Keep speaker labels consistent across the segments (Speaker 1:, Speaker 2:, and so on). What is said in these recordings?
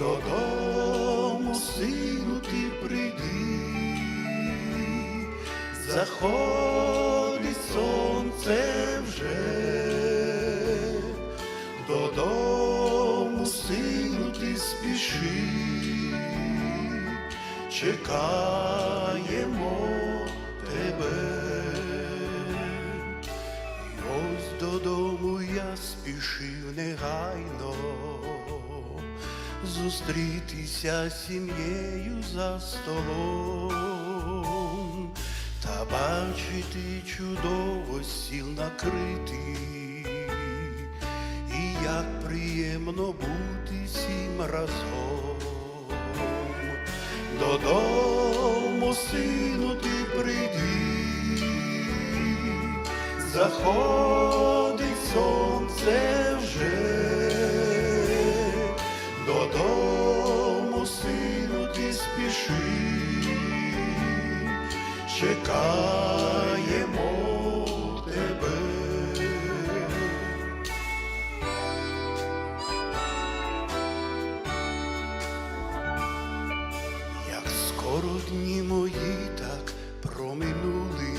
Speaker 1: додому, сину, ти прийди, заходить сонце вже, додому, сину, ти спіши, чекаємо тебе. Ось додому я спішив негайно зустрітися сім'єю за столом та бачити чудово стіл накритий, і як приємно бути всім разом. Додому, сину, ти прийди, заходить сонце вже, чекаємо тебе. Як скоро дні мої так проминули,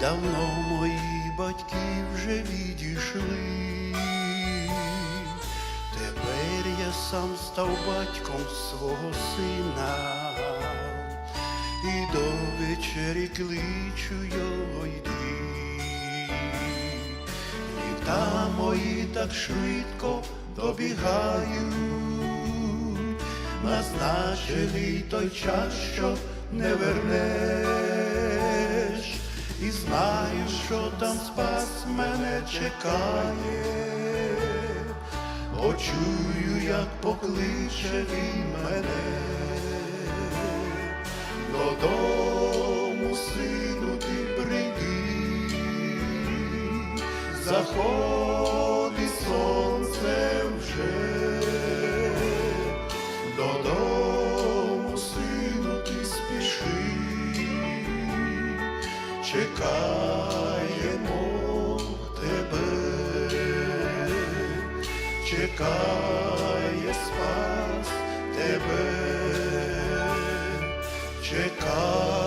Speaker 1: давно мої батьки вже відійшли. Тепер я сам став батьком свого сина, і до вечері кличу його йди. Літа мої так швидко добігають, назначений той час, що не вернеш, і знаю, що там спас мене чекає, почую, як покличе він мене, заходить сонце вже. Додому, сину, ти спіши, чекаємо тебе, чекає спас тебе, чекає.